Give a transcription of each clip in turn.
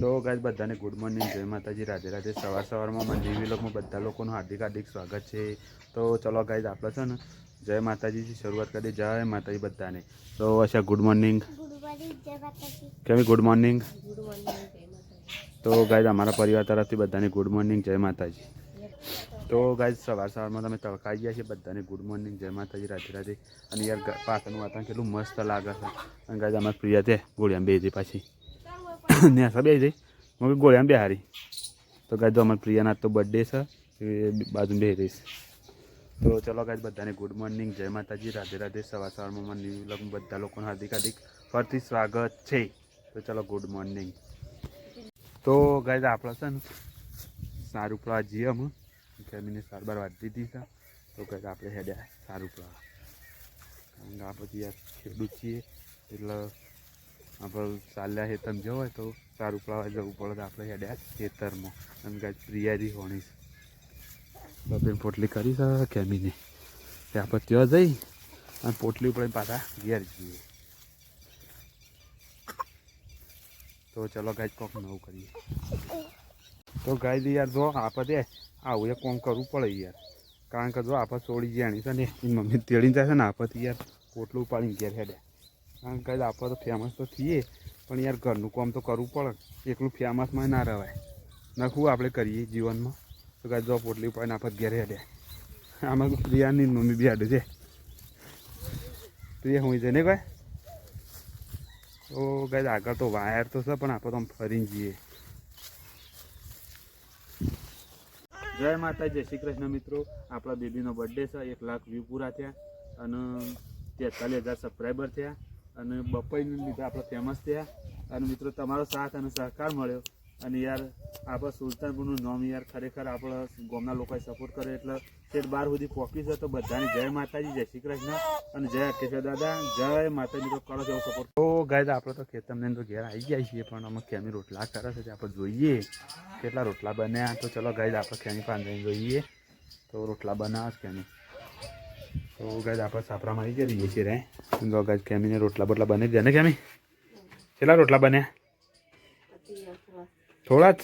તો ગાઈઝ બધાને good morning જય માતાજી. રાધે રાધે. સવાર સવારમાં મંદિર વિલોકમાં લોકમાં બધા લોકોનું હાર્દિક હાર્દિક સ્વાગત છે. તો ચલો ગાઈઝ આપણે છે ને જય માતાજીથી શરૂઆત કરી જય માતાજી બધાને. તો અચ્છા ગુડ મોર્નિંગ કેમી ગુડ મોર્નિંગ તો ગાઈઝ અમારા પરિવાર તરફથી બધાને ગુડ મોર્નિંગ જય માતાજી. તો ગાય સવાર સવારમાં તમે તડકાઈ ગયા છે. બધાને ગુડ મોર્નિંગ જય માતાજી રાધે રાધે. અને યાર પાછળનું વાતાવરણ કેટલું મસ્ત લાગે છે. અને ગાય અમારા પ્રિયા છે ગોળિયા બે જઈ પાછી. ને સબ બે જઈ. હું ગોળિયામાં બે હારી તો ગાય તો અમારા પ્રિયાના તો બર્થડે છે એ બાજુ બે રહીશ. તો ચલો ગાય બધાને ગુડ મોર્નિંગ જય માતાજી. રાધે રાધે. સવાર સવારમાં મંદિર વ્લોગમાં બધા લોકોનું હાર્દિક હાર્દિક ફરીથી સ્વાગત છે. તો ચલો ગુડ મોર્નિંગ તો ગાય આપણે છે ને સારું પડા જઈએ અમે. ફેમિલી સાર બાર દીધી છે. તો કહે આપણે હેડ્યા સારું પડા કારણ કે આપણે યાર ખેડૂત છીએ. એટલે આપણે ચાલ્યા હેતમ જવું હોય તો સારું પડાવવા જવું પડે આપણે હેડ્યા ખેતરમાં. અને કાંઈ પ્રિયારી હોણી બેન પોટલી કરી છે કેમીને. તે આપણે ત્યાં જઈ અને પોટલી ઉપર પાછા ઘેર જઈએ. તો ચલો ગાય કોક નવું કરીએ. તો ગાય યાર જો આપણે આવું એક કોમ કરવું પડે યાર. કારણ કે જો આપણે છોડી જાણી છે ને મમ્મી તેડીને જાય છે ને આપણે યાર પોટલું ઉપાડીને ઘેર હેડે કારણ કે આપણે તો ફેમસ તો થઈએ પણ યાર ઘરનું કામ તો કરવું પડે. એકલું ફેમસમાં ના રહેવાય નખું આપણે કરીએ જીવનમાં? તો કાંઈ જો પોટલી ઉપાડીને આપણે ઘેરે હેડે. આમાં પ્રિયાની મમ્મી બી હાડે છે. પ્રિયા, હું છે ને ભાઈ? તો ગાય આગળ તો વાયર તો છે, પણ આપણે તો આમ ફરીને જઈએ. જય માતા જય શ્રી કૃષ્ણ મિત્રો. આપણા બેબીનો બર્થડે છે, એક લાખ વ્યૂ પૂરા થયા અને તેતાલીસ હજાર સબસ્ક્રાઈબર થયા. અને બપાઈને લીધે આપણે ફેમસ થયા. અને મિત્રો, તમારો સાથ અને સહકાર મળ્યો. અને યાર, આપણે સુલતાનપુરનું નામ યાર ખરેખર આપણા ગામના લોકોએ સપોર્ટ કર્યો. એટલે તે બાર સુધી પહોંચી છે. તો બધાને જય માતાજી, જય શ્રી કૃષ્ણ અને જય અકેશ્વર દાદા. જય માતાજી તો કરો છો સપોર્ટ તો ગાય આપણે તો ખેતરને તો ઘેર આવી ગયા છીએ, પણ અમે ખેમી રોટલા કરે છે. આપણે જોઈએ કેટલા રોટલા બન્યા. તો ચલો ગાય આપણે ખેમી પાંદરી જોઈએ. તો રોટલા બનાવે કેમી તો ગાય આપણે સાપરામાં આવી જઈએ છીએ રે. તો ગાય કેમીને રોટલા બોટલા બની ગયા ને કેમી કેટલા રોટલા બન્યા? થોડા જ?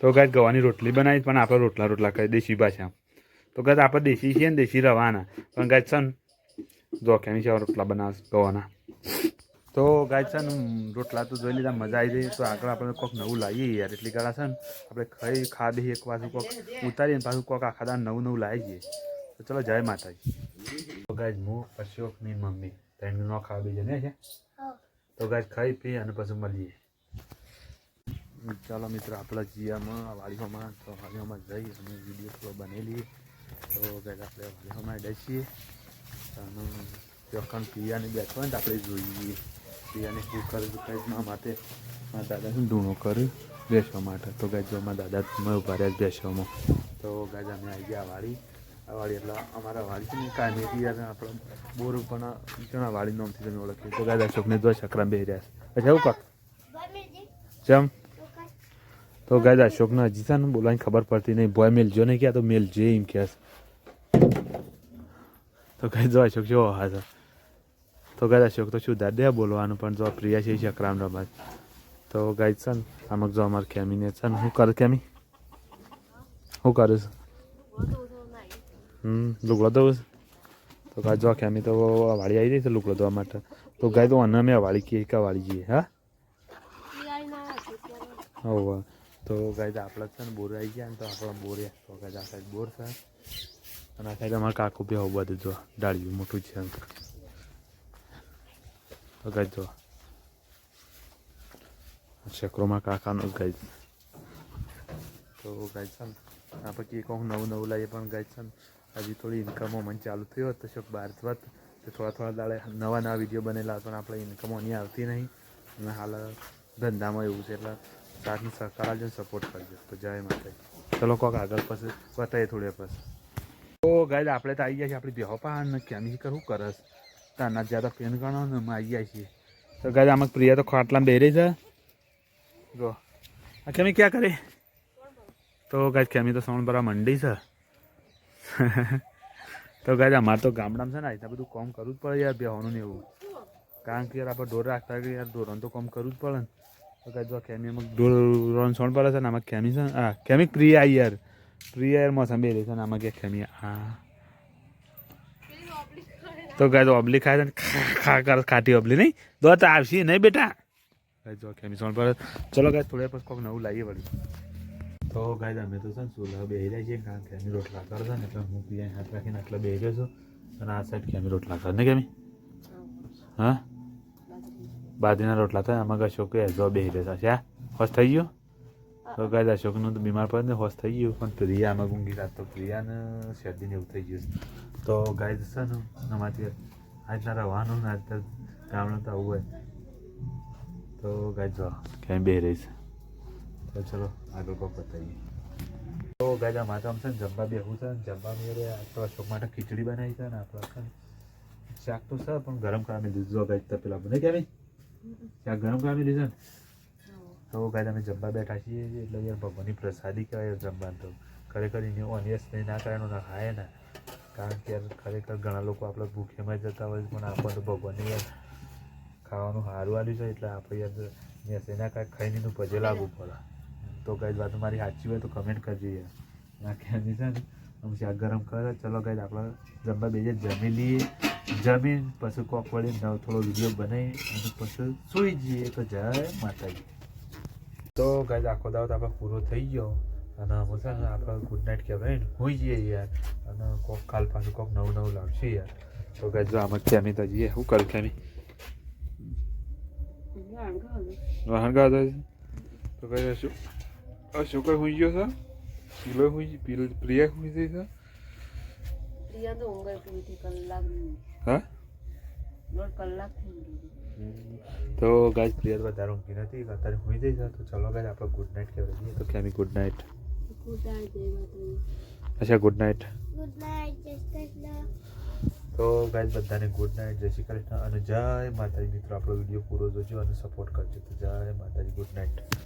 તો ગાય ગવાની રોટલી બનાવી પણ આપણે રોટલા રોટલા કરી દેશી ભાષા. તો ગાય આપણે દેશી છીએ ને દેશી રવાના. પણ ગાય છે ને જો કેમી છે રોટલા બનાવ ગવાના. તો ગાય છે ને રોટલા તો જોઈ લીધા, મજા આવી જઈએ તો આગળ આપણે કોઈક નવું લાવીએ યાર. એટલી ગાળા છે ને આપણે ખાઈ, ખાધી એક પાછું કોક ઉતારીને પાછું કોક આખા દાન નવું નવું લાવી જઈએ તો ચલો જય માતાજી. તો ગાય હું અશોકની મમ્મી. ત્રણ નો ખાવા બીજે ને છે. તો ગાય ખાઈ પી અને પછી મળીએ. ચાલો મિત્રો આપણા જીયામાં વાડીઓમાં તો વાડીઓમાં જઈ અને વીડિયો થોડો બનેલી. તો ગાય આપણે વાડીઓમાં બેસીએ. અને ચોખણ પિયાને બેઠો હોય ને આપણે જોઈએ. પિયાને શું કરે તો કંઈક ના માટે મારા દાદા શું ધૂણો કર્યું બેસવા માટે. તો ગાય જો મારા દાદા ઊભા રહ્યા બેસવામાં. તો ગાય અમે આવી ગયા વાડી. વાડી એટલે અમારા વાડી છે ને યાર આપણે બોર પણ ઘણા વાડી નામથી તમે ઓળખીએ. તો ગાય અશોકને દો છકરા બે રહ્યા છે. અચ્છા, એવું કાક જેમ તો ગાય અશોકના હજી છે ને બોલવાની ખબર પડતી નહીં. બોય મેલજો નહીં ક્યાં, તો મેલ જે એમ કહે તો ગાય જો અશોક જો હા સર તો ગાય અશોક તો શું દાદા બોલવાનું, પણ જો પ્રિયા છે એ ચક્રામ રમત તો ગાય છે ને, આમાં જો અમારે કેમીને છે ને, શું કરે કેમી? શું કરે છે? લુગડો દઉં તો ગાય જો અમે તો વાળી આવી જઈશું લુગડો ધોવા માટે. તો ગાય તો અન્ન અમે વાળી કે કા વાળી જઈએ, હા? હોવ. તો ગાય આપણે છે ને, બોર આવી ગયા ને તો આપણે બોર તો ગાય, આ સાઈડ બોર છે. અને આ સાઈડ અમારે કાકુ બી હોવા બધું જો, ડાળિયું મોટું છે તો ગાય જો. ચક્રોમાં કાકાનું ગાય. તો ગાય છે ને, આપણે કે કહું નવું નવું લાવીએ પણ ગાય છે ને હજી થોડી ઇન્કમો મને ચાલુ થયો હતો શોખ બહાર તો થોડા થોડા દાડે નવા નવા વીડિયો બનેલા પણ આપણે ઇન્કમો નહીં આવતી નહીં. અને હાલ ધંધામાં એવું છે, એટલે સાથની સહકાર આપજો સપોર્ટ કરજો. તો જય માતાજી. ચલો કોક આગળ પછી બતાવીએ થોડી પછી. તો ગાય આપણે તો આવી ગયા છીએ, આપણી બેહો પા ને કેમી કરવું કરસ. તાના જ્યાં પેન ગણો ને અમે આવી ગયા છીએ. તો ગાય આમાં પ્રિયા તો ખાટલામાં બેરી છે. જો. આ કેમી ક્યાં કરે? તો ગાય કેમી તો સોણ બરા મંડી છે. તો ગાય અમારે તો ગામડામાં છે ને, આ બધું કામ કરવું જ પડે યાર બેહોનું ને એવું. કારણ કે યાર, આપણે ઢોર રાખતા કે યાર ઢોરણ તો કામ કરવું જ પડે ને. તો કાંઈ જો ખેમીમાં ઢોર સોણ પડે છે ને, આમાં ખેમી છે હા ખેમી પ્રિયા યાર. પ્રિયા યાર મોસમ બે છે ને, આમાં કે ખેમી હા તો ગાય તો ઓબલી ખાય ને ખાટી ઓબલી નહીં. દોત આવશે નહીં બેટા. ગાય જો ખેમી સોણ પડે ચલો ગાય થોડે પછી કોઈક નવું લાવીએ વળી. તો ગાય અમે તો છે ને સુલા બેહી રહ્યા છીએ, કારણ કે અમે રોટલા કરે છે ને, એટલે હું પીએ હાથ રાખીને આટલા બેહી રહ્યો છું. અને આ સાઈડ ખેમી રોટલા કરે ને કેમી હા? બાજરીના રોટલા થાય આમાં અશોક એઝો બેહી રહેતા છે આ હોશ થઈ ગયો? તો ગાય અશોકનું તો બીમાર પડે ને હોશ થઈ ગયું, પણ પ્રિયા આમાં ઊંઘી રાત તો પ્રિયાને શરદીને એવું થઈ ગયું તો ગાય છે ને આમાંથી આજના રવાનું ને આજ ગામડું તો આવું હોય. તો ગાય જો, ક્યાંય બે રહી છે. તો ચલો, આગળ કોક બતાવીએ. તો ગાજા માતા આમ છે ને જમવા બેહું છે ને જમવા મેરે આ શોખ માટે ખીચડી બનાવી છે ને, આપણે શાક તો છે, પણ ગરમ કરાવી દીધું. ગાય તો પેલા બને કહેવાય શાક ગરમ કરાવી દીધું ને? તો ગાય અમે જમવા બેઠા છીએ એટલે યાર ભગવાનની પ્રસાદી કહેવાય જમવાનું તો. ખરેખર એને ઓનિયસ નહીં ના કરે ના ખાય ને. કારણ કે યાર ખરેખર ઘણા લોકો આપણે ભૂખેમાં જતા હોય પણ આપણને તો ભગવાનને યાર ખાવાનું સારું આવ્યું છે, એટલે આપણે યાર મેસ એના કાંઈ ખાઈને એનું પજે લાગવું પડે. તો કઈ વાત મારી સાચી હોય તો કમેન્ટ કરજો યાર. ના કે છે ને? હું શાક ગરમ કરે? ચલો કઈ આપણે જમવા બેજે જમી લઈએ. જમીન પછી કોક વળી નવ થોડો વીડિયો બનાવી અને પછી સૂઈ જઈએ. તો જય માતાજી. તો ગાય આખો દાવત આપણે પૂરો થઈ ગયો. અને હું છે ને આપણે ગુડ નાઇટ કહેવાય ને હોઈ જઈએ યાર. અને કોક કાલ પાછું કોક નવું નવું લાવશે યાર. તો ગાય જો આમાં ખેમી તો જઈએ. શું કરું ખેમી વાહન ગાતા તો? કઈ અશોક અશોક હોઈ ગયો છે પીલો હોઈ પ્રિયા હોઈ ગઈ છે પ્રિયા તો ઊંઘાઈ પૂરી થઈ કલાક હા દોઢ કલાક તો ગાઈસ પ્રિયા તો વધારે ઊંઘી નથી અત્યારે હું જઈ છે તો ચલો ગાય આપણે ગુડ નાઇટ કહેવાય દઈએ તો કેમી ગુડ નાઇટ અચ્છા ગુડ નાઇટ ગુડ નાઇટ તો ગાઈસ બધાને ગુડ નાઇટ જય શ્રી કૃષ્ણ અને જય માતાજી મિત્રો આપણો વીડિયો પૂરો જોજો અને સપોર્ટ કરજો તો જય માતાજી ગુડ નાઇટ